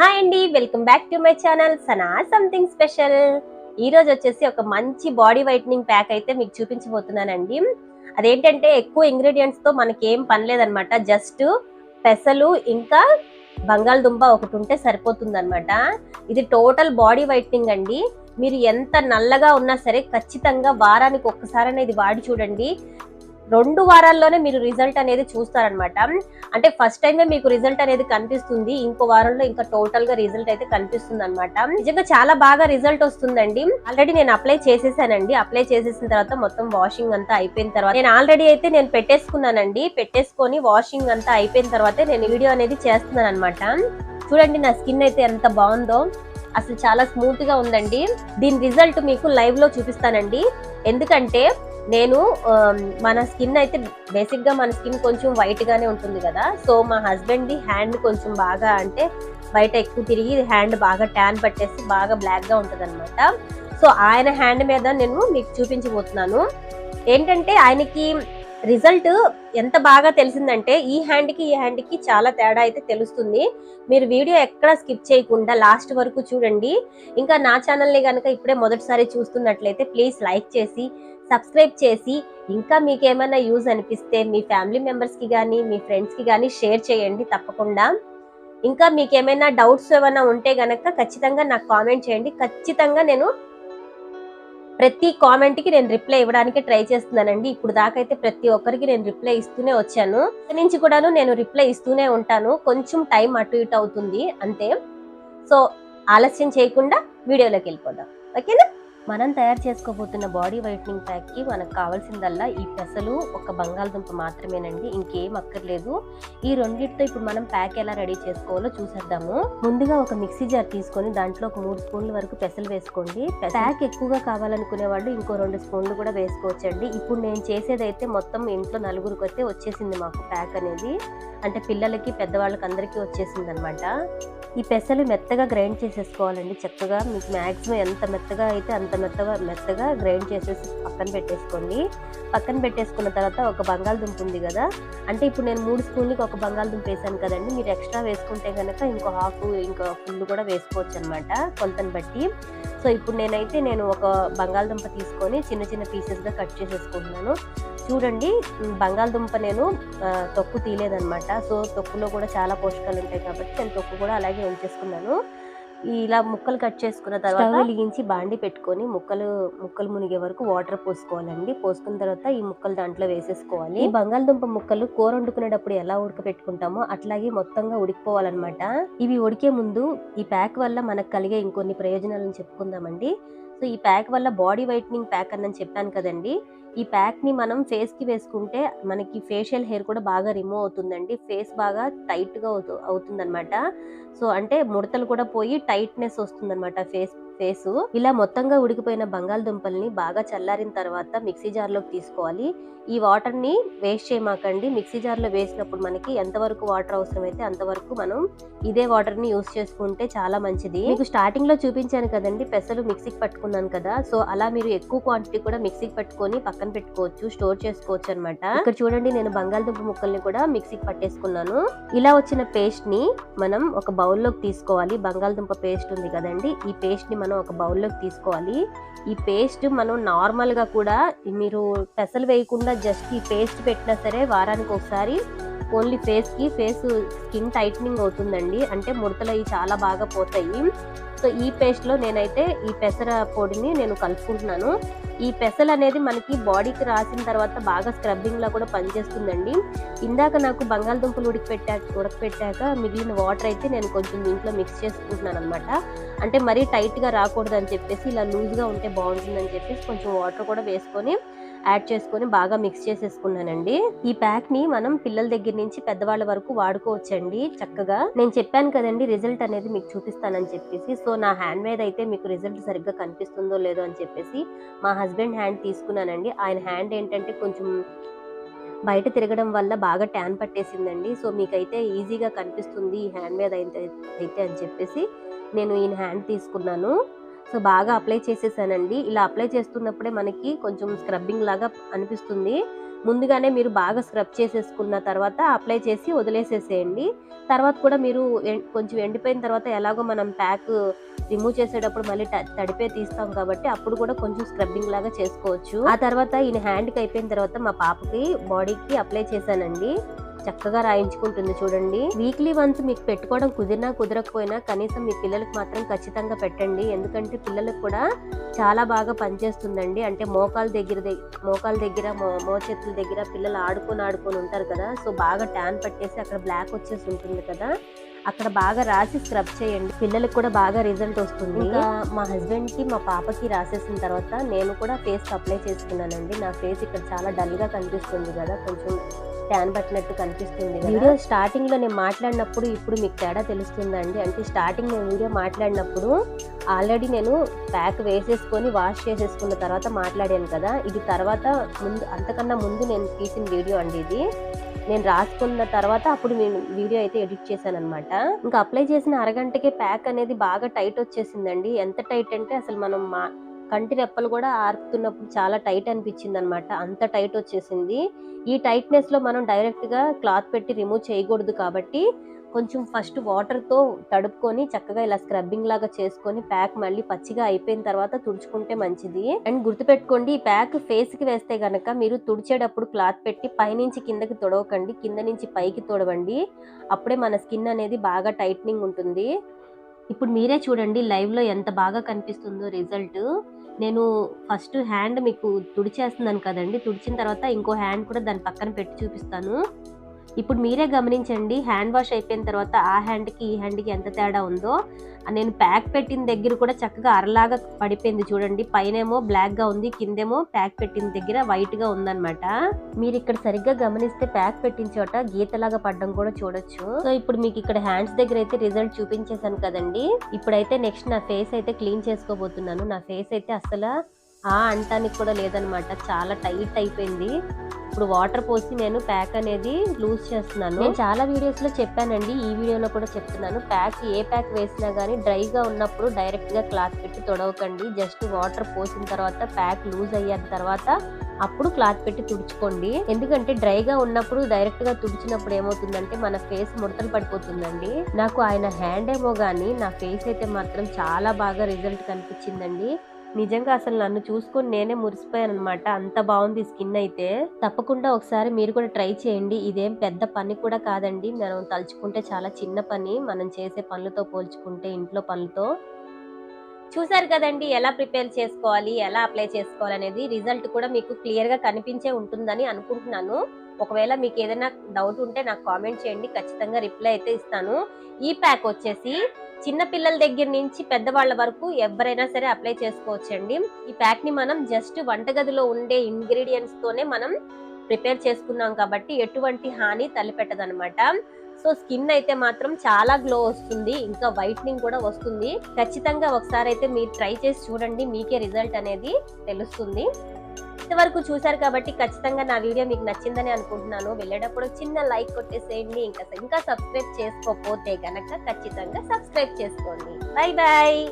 Hi అండి welcome back to my channel Sana something special. ఈ రోజు వచ్చేసి ఒక మంచి బాడీ వైట్నింగ్ ప్యాక్ అయితే మీకు చూపించబోతున్నానండి. అదేంటంటే ఎక్కువ ఇంగ్రీడియంట్స్తో మనకి ఏం పనిలేదనమాట జస్ట్ పెసలు ఇంకా బంగాళదుంప ఒకటి ఉంటే సరిపోతుందనమాట. ఇది టోటల్ బాడీ వైట్నింగ్ అండి. మీరు ఎంత నల్లగా ఉన్నా సరే ఖచ్చితంగా వారానికి ఒక్కసారి అనేది వాడి చూడండి. రెండు వారాల్లోనే మీరు రిజల్ట్ అనేది చూస్తారనమాట అంటే ఫస్ట్ టైమే మీకు రిజల్ట్ అనేది కనిపిస్తుంది ఇంకో వారంలో ఇంకా టోటల్గా రిజల్ట్ అయితే కనిపిస్తుంది అనమాట నిజంగా చాలా బాగా రిజల్ట్ వస్తుందండి. ఆల్రెడీ నేను అప్లై చేసేసానండి. అప్లై చేసేసిన తర్వాత మొత్తం వాషింగ్ అంతా అయిపోయిన తర్వాత నేను ఆల్రెడీ అయితే నేను పెట్టేసుకున్నానండి. పెట్టేసుకొని వాషింగ్ అంతా అయిపోయిన తర్వాతే నేను వీడియో అనేది చేస్తున్నాను అనమాట చూడండి నా స్కిన్ అయితే ఎంత బాగుందో. అసలు చాలా స్మూత్గా ఉందండి. దీని రిజల్ట్ మీకు లైవ్లో చూపిస్తానండి. ఎందుకంటే నేను మన స్కిన్ అయితే బేసిక్గా మన స్కిన్ కొంచెం వైట్గానే ఉంటుంది కదా. సో మా హస్బెండ్ది హ్యాండ్ కొంచెం బాగా అంటే బయట ఎక్కువ తిరిగి హ్యాండ్ బాగా ట్యాన్ పట్టేసి బాగా బ్లాక్గా ఉంటుంది సో ఆయన హ్యాండ్ మీద నేను మీకు చూపించబోతున్నాను. ఏంటంటే ఆయనకి రిజల్ట్ ఎంత బాగా తెలిసిందంటే ఈ హ్యాండ్కి ఈ హ్యాండ్కి చాలా తేడా అయితే తెలుస్తుంది. మీరు వీడియో ఎక్కడ స్కిప్ చేయకుండా లాస్ట్ వరకు చూడండి. ఇంకా నా ఛానల్ని కనుక ఇప్పుడే మొదటిసారి చూస్తున్నట్లయితే ప్లీజ్ లైక్ చేసి సబ్స్క్రైబ్ చేసి ఇంకా మీకు ఏమైనా యూజ్ అనిపిస్తే మీ ఫ్యామిలీ మెంబర్స్కి కానీ మీ ఫ్రెండ్స్కి కానీ షేర్ చేయండి తప్పకుండా. ఇంకా మీకు ఏమైనా డౌట్స్ ఏమైనా ఉంటే కనుక ఖచ్చితంగా నాకు కామెంట్ చేయండి. ఖచ్చితంగా నేను ప్రతి కామెంట్కి నేను రిప్లై ఇవ్వడానికి ట్రై చేస్తున్నానండి. ఇప్పుడు దాకైతే ప్రతి ఒక్కరికి నేను రిప్లై ఇస్తూనే వచ్చాను. నుంచి కూడాను నేను రిప్లై ఇస్తూనే ఉంటాను. కొంచెం టైం అటు ఇటు అవుతుంది అంతే. సో ఆలస్యం చేయకుండా వీడియోలోకి వెళ్ళిపోదాం. ఓకేనా? మనం తయారు చేసుకోబోతున్న బాడీ వైట్నింగ్ ప్యాక్కి మనకు కావాల్సిందల్లా ఈ పెసలు ఒక బంగాళదుంప మాత్రమేనండి. ఇంకేం అక్కర్లేదు. ఈ రెండింటితో ఇప్పుడు మనం ప్యాక్ ఎలా రెడీ చేసుకోవాలో చూసేద్దాము. ముందుగా ఒక మిక్సీ జార్ తీసుకొని దాంట్లో ఒక మూడు స్పూన్ల వరకు పెసలు వేసుకోండి. ప్యాక్ ఎక్కువగా కావాలనుకునే వాళ్ళు ఇంకో రెండు స్పూన్లు కూడా వేసుకోవచ్చండి. ఇప్పుడు నేను చేసేదైతే మొత్తం ఇంట్లో నలుగురికి అయితే వచ్చేసింది మాకు ప్యాక్ అనేది. అంటే పిల్లలకి పెద్దవాళ్ళకి అందరికీ వచ్చేసింది అనమాట ఈ పెసలు మెత్తగా గ్రైండ్ చేసేసుకోవాలండి. చక్కగా మీకు మ్యాక్సిమం ఎంత మెత్తగా అయితే అంత మెత్తగా మెత్తగా గ్రైండ్ చేసేసి పక్కన పెట్టేసుకోండి. పక్కన పెట్టేసుకున్న తర్వాత ఒక బంగాళదుంప ఉంది కదా అంటే ఇప్పుడు నేను మూడు స్పూన్లకి ఒక బంగాళదుంప వేసాను కదండి మీరు ఎక్స్ట్రా వేసుకుంటే కనుక ఇంకో హాఫ్ ఇంకో ఫుల్ కూడా వేసుకోవచ్చు అనమాట కొలతను బట్టి. సో ఇప్పుడు నేనైతే నేను ఒక బంగాళదుంప తీసుకొని చిన్న చిన్న పీసెస్గా కట్ చేసేసుకుంటున్నాను. చూడండి బంగాళదుంప నేను తొక్కు తీయలేదన్నమాట. సో తొక్కులో కూడా చాలా పోషకాలు ఉంటాయి కాబట్టి నేను తొక్కు కూడా అలాగే ఉంచేసుకున్నాను. ఇలా ముక్కలు కట్ చేసుకున్న తర్వాత వెలిగించి బాండి పెట్టుకొని ముక్కలు ముక్కలు మునిగే వరకు వాటర్ పోసుకోవాలండి. పోసుకున్న తర్వాత ఈ ముక్కలు దాంట్లో వేసేసుకోవాలి. ఈ బంగాళదుంప ముక్కలు కూర వండుకునేటప్పుడు ఎలా ఉడకపెట్టుకుంటామో అట్లాగే మొత్తంగా ఉడికిపోవాలన్నమాట. ఇవి ఉడికే ముందు ఈ ప్యాక్ వల్ల మనకు కలిగే ఇంకొన్ని ప్రయోజనాలను చెప్పుకుందామండి. సో ఈ ప్యాక్ వల్ల బాడీ వైట్నింగ్ ప్యాక్ అని చెప్పాను కదండి. ఈ ప్యాక్ని మనం ఫేస్కి వేసుకుంటే మనకి ఫేషియల్ హెయిర్ కూడా బాగా రిమూవ్ అవుతుందండి. ఫేస్ బాగా టైట్గా అవుతుందనమాట సో అంటే ముడతలు కూడా పోయి టైట్నెస్ వస్తుందనమాట ఫేస్ ఫేస్. ఇలా మొత్తంగా ఉడికిపోయిన బంగాళదుంపల్ని బాగా చల్లారిన తర్వాత మిక్సీ జార్లోకి తీసుకోవాలి. ఈ వాటర్ని వేస్ట్ చేయమాకండి. మిక్సీ జార్లో వేసినప్పుడు మనకి ఎంతవరకు వాటర్ అవసరమైతే అంతవరకు మనం ఇదే వాటర్ని యూస్ చేసుకుంటే చాలా మంచిది. మీకు స్టార్టింగ్లో చూపించాను కదండి పెసలు మిక్సీకి పట్టుకున్నాను కదా. సో అలా మీరు ఎక్కువ క్వాంటిటీ కూడా మిక్సీకి పట్టుకొని పక్కన పెట్టుకోవచ్చు స్టోర్ చేసుకోవచ్చు అనమాట ఇక్కడ చూడండి నేను బంగాళదుంప ముక్కల్ని కూడా మిక్సీకి పట్టేసుకున్నాను. ఇలా వచ్చిన పేస్ట్ని మనం ఒక బౌల్లోకి తీసుకోవాలి. బంగాళదుంప పేస్ట్ ఉంది కదండి ఈ పేస్ట్ని మనం ఒక బౌల్లోకి తీసుకోవాలి. ఈ పేస్ట్ మనం నార్మల్గా కూడా మీరు పెసలు వేయకుండా జస్ట్ ఈ పేస్ట్ పెట్టినా సరే వారానికి ఒకసారి ఓన్లీ ఫేస్కి ఫేస్ స్కిన్ టైట్నింగ్ అవుతుందండి. అంటే ముడతలు అవి చాలా బాగా పోతాయి. సో ఈ పేస్ట్లో నేనైతే ఈ పెసర పొడిని నేను కలుపుకుంటున్నాను. ఈ పెసలు అనేది మనకి బాడీకి రాసిన తర్వాత బాగా స్క్రబ్బింగ్ లా కూడా పనిచేస్తుందండి. ఇందాక నాకు బంగాళదుంపలు ఉడికిపెట్టాక ఉడకపెట్టాక మిగిలిన వాటర్ అయితే నేను కొంచెం దీంట్లో మిక్స్ చేసుకుంటున్నాను అనమాట అంటే మరీ టైట్గా రాకూడదని రాకూడదు అని చెప్పేసి ఇలా లూజ్గా ఉంటే బాగుంటుందని చెప్పేసి కొంచెం వాటర్ కూడా వేసుకొని యాడ్ చేసుకొని బాగా మిక్స్ చేసేసుకున్నానండి. ఈ ప్యాక్ని మనం పిల్లల దగ్గర నుంచి పెద్దవాళ్ళ వరకు వాడుకోవచ్చండి చక్కగా. నేను చెప్పాను కదండి రిజల్ట్ అనేది మీకు చూపిస్తానని చెప్పేసి. సో నా హ్యాండ్ మీద అయితే మీకు రిజల్ట్ సరిగ్గా కనిపిస్తుందో లేదో అని చెప్పేసి మా హస్బెండ్ హ్యాండ్ తీసుకున్నానండి. ఆయన హ్యాండ్ ఏంటంటే కొంచెం బయట తిరగడం వల్ల బాగా ట్యాన్ పట్టేసిందండి. సో మీకైతే ఈజీగా కనిపిస్తుంది ఈ హ్యాండ్ మీద అయితే అయితే అని చెప్పేసి నేను ఈయన హ్యాండ్ తీసుకున్నాను. సో బాగా అప్లై చేసేసానండి. ఇలా అప్లై చేస్తున్నప్పుడే మనకి కొంచెం స్క్రబ్బింగ్ లాగా అనిపిస్తుంది. ముందుగానే మీరు బాగా స్క్రబ్ చేసేసుకున్న తర్వాత అప్లై చేసి వదిలేసేసేయండి. తర్వాత కూడా మీరు కొంచెం ఎండిపోయిన తర్వాత ఎలాగో మనం ప్యాక్ రిమూవ్ చేసేటప్పుడు మళ్ళీ తడిపే తీస్తాం కాబట్టి అప్పుడు కూడా కొంచెం స్క్రబ్బింగ్ లాగా చేసుకోవచ్చు. ఆ తర్వాత ఈయన హ్యాండ్కి అయిపోయిన తర్వాత మా పాపకి బాడీకి అప్లై చేశానండి. చక్కగా రాయించుకుంటుంది చూడండి. వీక్లీ వన్స్ మీకు పెట్టుకోవడం కుదిరినా కుదరకపోయినా కనీసం మీ పిల్లలకు మాత్రం ఖచ్చితంగా పెట్టండి. ఎందుకంటే పిల్లలకు కూడా చాలా బాగా పనిచేస్తుందండి. అంటే మోకాల దగ్గర మోకాల దగ్గర మో- మోచేతుల దగ్గర పిల్లలు ఆడుకొని ఆడుకొని ఉంటారు కదా. సో బాగా ట్యాన్ పట్టేసి అక్కడ బ్లాక్ వచ్చేసి ఉంటుంది కదా. అక్కడ బాగా రాసి స్క్రబ్ చేయండి. పిల్లలకు కూడా బాగా రిజల్ట్ వస్తుంది. ఇంకా మా హస్బెండ్కి మా పాపకి రాసేసిన తర్వాత నేను కూడా ఫేస్ అప్లై చేసుకున్నానండి. నా ఫేస్ ఇక్కడ చాలా డల్గా కనిపిస్తుంది కదా కొంచెం ట్యాన్ పట్టినట్టు కనిపిస్తుంది వీడియో స్టార్టింగ్లో నేను మాట్లాడినప్పుడు ఇప్పుడు మీకు తేడా తెలుస్తుందండి. అంటే స్టార్టింగ్ నేను వీడియో మాట్లాడినప్పుడు ఆల్రెడీ నేను ప్యాక్ వేసేసుకొని వాష్ చేసేసుకున్న తర్వాత మాట్లాడాను కదా. ఇది తర్వాత ముందు అంతకన్నా ముందు నేను తీసిన వీడియో అండి ఇది. నేను రాసుకున్న తర్వాత అప్పుడు నేను వీడియో అయితే ఎడిట్ చేశాను అనమాట ఇంకా అప్లై చేసిన అరగంటకే ప్యాక్ అనేది బాగా టైట్ వచ్చేసిందండి. ఎంత టైట్ అంటే అసలు మనం మా కంటి రెప్పలు కూడా ఆర్పుతున్నప్పుడు చాలా టైట్ అనిపించింది అనమాట అంత టైట్ వచ్చేసింది. ఈ టైట్నెస్లో మనం డైరెక్ట్గా క్లాత్ పెట్టి రిమూవ్ చేయకూడదు కాబట్టి కొంచెం ఫస్ట్ వాటర్తో తడుపుకొని చక్కగా ఇలా స్క్రబ్బింగ్ లాగా చేసుకొని ప్యాక్ మళ్ళీ పచ్చిగా అయిపోయిన తర్వాత తుడుచుకుంటే మంచిది. అండ్ గుర్తుపెట్టుకోండి ఈ ప్యాక్ ఫేస్కి వేస్తే గనక మీరు తుడిచేటప్పుడు క్లాత్ పెట్టి పైనుంచి కిందకి తొడవకండి కింద నుంచి పైకి తొడవండి. అప్పుడే మన స్కిన్ అనేది బాగా టైట్నింగ్ ఉంటుంది. ఇప్పుడు మీరే చూడండి లైవ్లో ఎంత బాగా కనిపిస్తుందో రిజల్ట్ నేను ఫస్ట్ హ్యాండ్ మీకు తుడిచేస్తున్నాను కదండి తుడిచిన తర్వాత ఇంకో హ్యాండ్ కూడా దాని పక్కన పెట్టి చూపిస్తాను. ఇప్పుడు మీరే గమనించండి హ్యాండ్ వాష్ అయిపోయిన తర్వాత ఆ హ్యాండ్కి ఈ హ్యాండ్కి ఎంత తేడా ఉందో. నేను ప్యాక్ పెట్టిన దగ్గర కూడా చక్కగా అరలాగా పడిపోయింది చూడండి. పైనేమో బ్లాక్గా ఉంది కిందేమో ప్యాక్ పెట్టిన దగ్గర వైట్గా ఉందన్నమాట. మీరు ఇక్కడ సరిగ్గా గమనిస్తే ప్యాక్ పెట్టిన చోట గీతలాగా పడడం కూడా చూడొచ్చు. సో ఇప్పుడు మీకు ఇక్కడ హ్యాండ్స్ దగ్గర అయితే రిజల్ట్ చూపించేశాను కదండి. ఇప్పుడైతే నెక్స్ట్ నా ఫేస్ అయితే క్లీన్ చేసుకోబోతున్నాను. నా ఫేస్ అయితే అసలు ఆ అంటానికి కూడా లేదనమాట. చాలా టైట్ అయిపోయింది. ఇప్పుడు వాటర్ పోసి నేను ప్యాక్ అనేది లూజ్ చేస్తున్నాను. నేను చాలా వీడియోస్లో చెప్పానండి. ఈ వీడియోలో కూడా చెప్తున్నాను. ప్యాక్ ఏ ప్యాక్ వేసినా కానీ డ్రైగా ఉన్నప్పుడు డైరెక్ట్గా క్లాత్ పెట్టి తొడవకండి. జస్ట్ వాటర్ పోసిన తర్వాత ప్యాక్ లూజ్ అయ్యాక తర్వాత అప్పుడు క్లాత్ పెట్టి తుడుచుకోండి. ఎందుకంటే డ్రైగా ఉన్నప్పుడు డైరెక్ట్గా తుడిచినప్పుడు ఏమవుతుందంటే మన ఫేస్ ముడతలు పడిపోతుందండి. నాకు ఆయన హ్యాండ్ ఏమో కానీ నా ఫేస్ అయితే మాత్రం చాలా బాగా రిజల్ట్ కనిపించిందండి. నిజంగా అసలు నన్ను చూసుకొని నేనే మురిసిపోయాను అనమాట అంత బాగుంది స్కిన్ అయితే. తప్పకుండా ఒకసారి మీరు కూడా ట్రై చేయండి. ఇదేం పెద్ద పని కూడా కాదండి. మనం తలుచుకుంటే చాలా చిన్న పని. మనం చేసే పనులతో పోల్చుకుంటే ఇంట్లో పనులతో. చూసారు కదండి ఎలా ప్రిపేర్ చేసుకోవాలి ఎలా అప్లై చేసుకోవాలి అనేది రిజల్ట్ కూడా మీకు క్లియర్గా కనిపించే ఉంటుందని అనుకుంటున్నాను. ఒకవేళ మీకు ఏదైనా డౌట్ ఉంటే నాకు కామెంట్ చేయండి. ఖచ్చితంగా రిప్లై అయితే ఇస్తాను. ఈ ప్యాక్ వచ్చేసి చిన్న పిల్లల దగ్గర నుంచి పెద్దవాళ్ళ వరకు ఎవరైనా సరే అప్లై చేసుకోవచ్చండి. ఈ ప్యాక్ని మనం జస్ట్ వంటగదిలో ఉండే ఇంగ్రీడియంట్స్ తోనే మనం ప్రిపేర్ చేసుకున్నాం కాబట్టి ఎటువంటి హాని తలపెట్టదనమాట సో స్కిన్ అయితే మాత్రం చాలా గ్లో వస్తుంది. ఇంకా వైట్నింగ్ కూడా వస్తుంది. ఖచ్చితంగా ఒకసారి అయితే మీరు ట్రై చేసి చూడండి. మీకే రిజల్ట్ అనేది తెలుస్తుంది. ఇంతవరకు చూసారు కాబట్టి ఖచ్చితంగా నా వీడియో మీకు నచ్చిందని అనుకుంటున్నాను. వెళ్ళేటప్పుడు చిన్న లైక్ కొట్టేసేయండి. ఇంకా ఇంకా సబ్స్క్రైబ్ చేసుకోకపోతే కనుక ఖచ్చితంగా సబ్స్క్రైబ్ చేసుకోండి. Bye bye